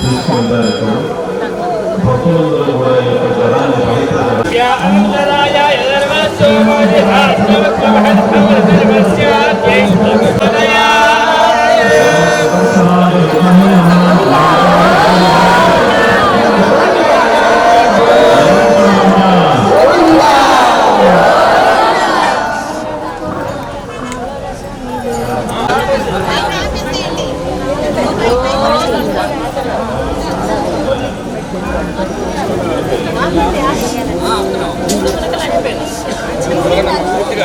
తీసుకుంటారు ఇక్కడ భక్తులందరూ కూడా ఈ యొక్క జలాన్ని పవిత్ర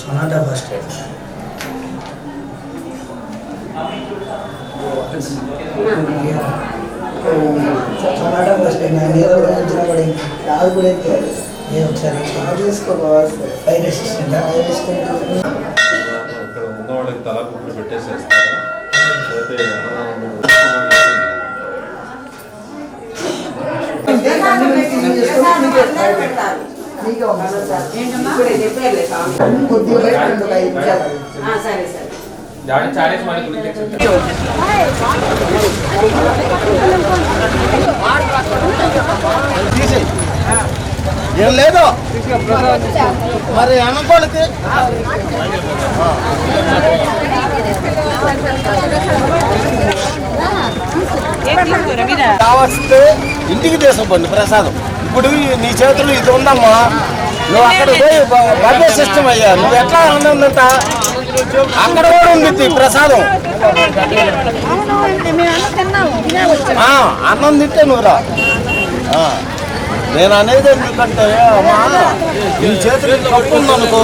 సొనాటా ఫస్ట్ సొనాటా ఫస్ట్ నేను ఏదో కూడా వచ్చినా కూడా ఇంకా రాదు కూడా ఇంకా నేను ఒకసారి తీసుకోవాలి ఫైర్ అసిస్టెంట్ ఫైర్ అసిస్టెంట్ ఇక్కడ ఉన్న వాళ్ళకి తలా కుప్పలు పెట్టేసేస్తారా లేకపోతే కొద్దిగా బయట రెండు ఒక ఐదు నిమిషాలు. సరే సరే ఏం లేదు మరి అనుకోనికి కావస్తే ఇంటికి తీసుకుపోండి ప్రసాదం ఇప్పుడు ఈ- నీ చేతులు ఇది ఉందమ్మా. నువ్వు అక్కడ పోయి బర్త్డే సిస్టమ్ అయ్యా. నువ్వు ఎట్లా ఉన్నంత అక్కడ కూడా ఉంది ప్రసాదం. ఆ, అన్నం తింటే నువ్వు రా. ఆ. నేను అనేది ఎందుకంటే అమ్మా నీ చేతులు కప్పు ఉందనుకో.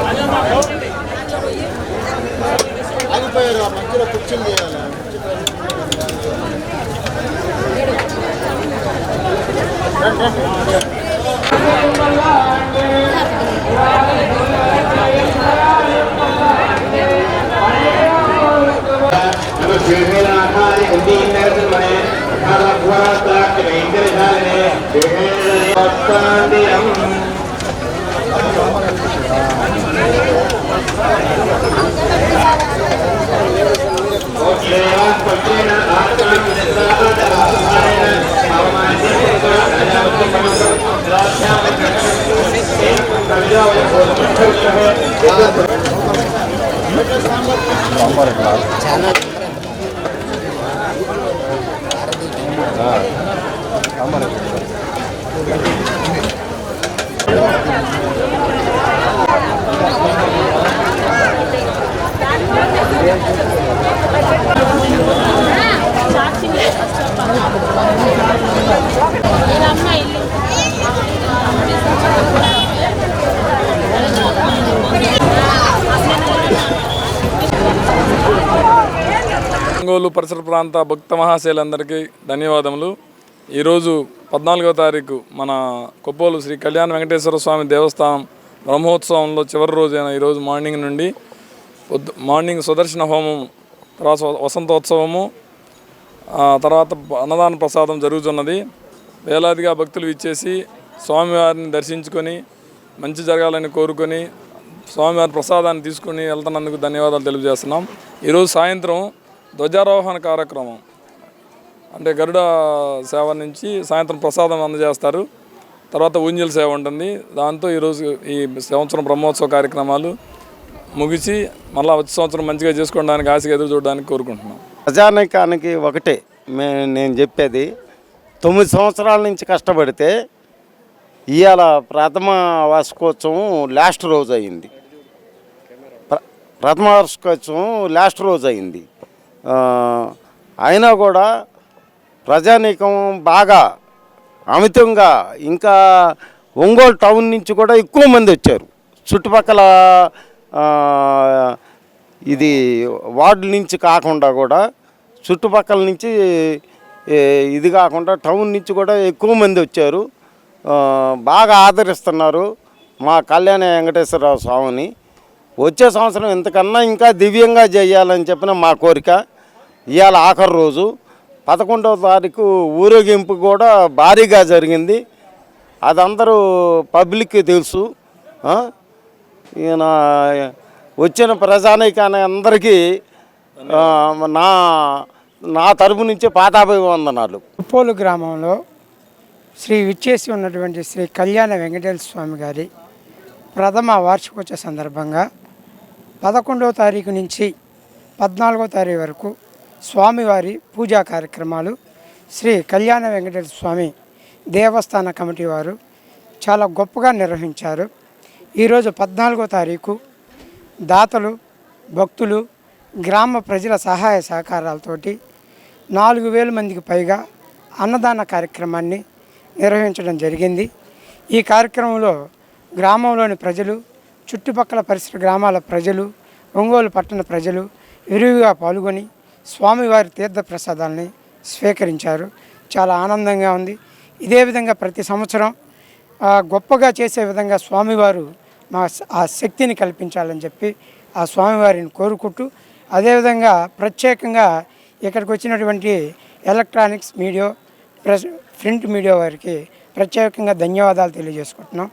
ఆగిపోయారు ఆ మధ్యలో కుర్చీలు చేయాలి. சாம்பார் சாம்பார் ఒంగోలు పరిసర ప్రాంత భక్త మహాశైలందరికీ ధన్యవాదములు. ఈరోజు పద్నాలుగో తారీఖు మన కొప్పోలు శ్రీ కళ్యాణ వెంకటేశ్వర స్వామి దేవస్థానం బ్రహ్మోత్సవంలో చివరి రోజైన ఈరోజు మార్నింగ్ నుండి మార్నింగ్ సుదర్శన హోమం తర్వాత వసంతోత్సవము తర్వాత అన్నదాన ప్రసాదం జరుగుతున్నది. వేలాదిగా భక్తులు ఇచ్చేసి స్వామివారిని దర్శించుకొని మంచి జరగాలని కోరుకొని స్వామివారి ప్రసాదాన్ని తీసుకొని వెళ్తున్నందుకు ధన్యవాదాలు తెలియజేస్తున్నాం. ఈరోజు సాయంత్రం ధ్వజారోహణ కార్యక్రమం. అంటే గరుడ సేవ నుంచి సాయంత్రం ప్రసాదం అందజేస్తారు. తర్వాత ఊంజల్ సేవ ఉంటుంది. దాంతో ఈరోజు ఈ సంవత్సరం బ్రహ్మోత్సవ కార్యక్రమాలు ముగిసి మళ్ళీ వచ్చే సంవత్సరం మంచిగా చేసుకోవడానికి ఆశగా ఎదురు చూడడానికి కోరుకుంటున్నాం. ప్రజానీకానికి ఒకటే మే నేను చెప్పేది. తొమ్మిది సంవత్సరాల నుంచి కష్టపడితే ఇవాళ ప్రథమ వార్షికోత్సవం లాస్ట్ రోజు అయింది. ప్రథమ వార్షికోత్సవం లాస్ట్ రోజు అయింది. అయినా కూడా ప్రజానీకం బాగా అమితంగా ఇంకా ఒంగోలు టౌన్ నుంచి కూడా ఎక్కువ మంది వచ్చారు. చుట్టుపక్కల ఇది వార్డు నుంచి కాకుండా కూడా చుట్టుపక్కల నుంచి ఇది కాకుండా టౌన్ నుంచి కూడా ఎక్కువ మంది వచ్చారు. బాగా ఆదరిస్తున్నారు మా కళ్యాణ వెంకటేశ్వరరావు స్వామిని. వచ్చే సంవత్సరం ఇంతకన్నా ఇంకా దివ్యంగా చేయాలని చెప్పిన మా కోరిక. ఇవాళ ఆఖరి రోజు. పదకొండవ తారీఖు ఊరేగింపు కూడా భారీగా జరిగింది. అది అందరూ పబ్లిక్కి తెలుసు. ఈయన వచ్చిన ప్రజానీకాన్ని అందరికీ నా నా తరపు నుంచి పాతాభివందనాలు ఉప్పోలు గ్రామంలో శ్రీ విచ్చేసి ఉన్నటువంటి శ్రీ కళ్యాణ వెంకటేశ్వర స్వామి గారి ప్రథమ వార్షికోత్సవ సందర్భంగా పదకొండవ తారీఖు నుంచి పద్నాలుగో తారీఖు వరకు స్వామివారి పూజా కార్యక్రమాలు శ్రీ కళ్యాణ వెంకటేశ్వర స్వామి దేవస్థాన కమిటీ వారు చాలా గొప్పగా నిర్వహించారు. ఈరోజు పద్నాలుగో తారీఖు దాతలు భక్తులు గ్రామ ప్రజల సహాయ సహకారాలతోటి నాలుగు వేల మందికి పైగా అన్నదాన కార్యక్రమాన్ని నిర్వహించడం జరిగింది. ఈ కార్యక్రమంలో గ్రామంలోని ప్రజలు చుట్టుపక్కల పరిసర గ్రామాల ప్రజలు ఒంగోలు పట్టణ ప్రజలు విరివిగా పాల్గొని స్వామివారి తీర్థప్రసాదాలని స్వీకరించారు. చాలా ఆనందంగా ఉంది. ఇదే విధంగా ప్రతి సంవత్సరం గొప్పగా చేసే విధంగా స్వామివారు మా ఆ శక్తిని కల్పించాలని చెప్పి ఆ స్వామివారిని కోరుకుంటూ అదేవిధంగా ప్రత్యేకంగా ఇక్కడికి వచ్చినటువంటి electronics media press print media వారికి ప్రత్యేకంగా ధన్యవాదాలు తెలియజేసుకుంటున్నాం.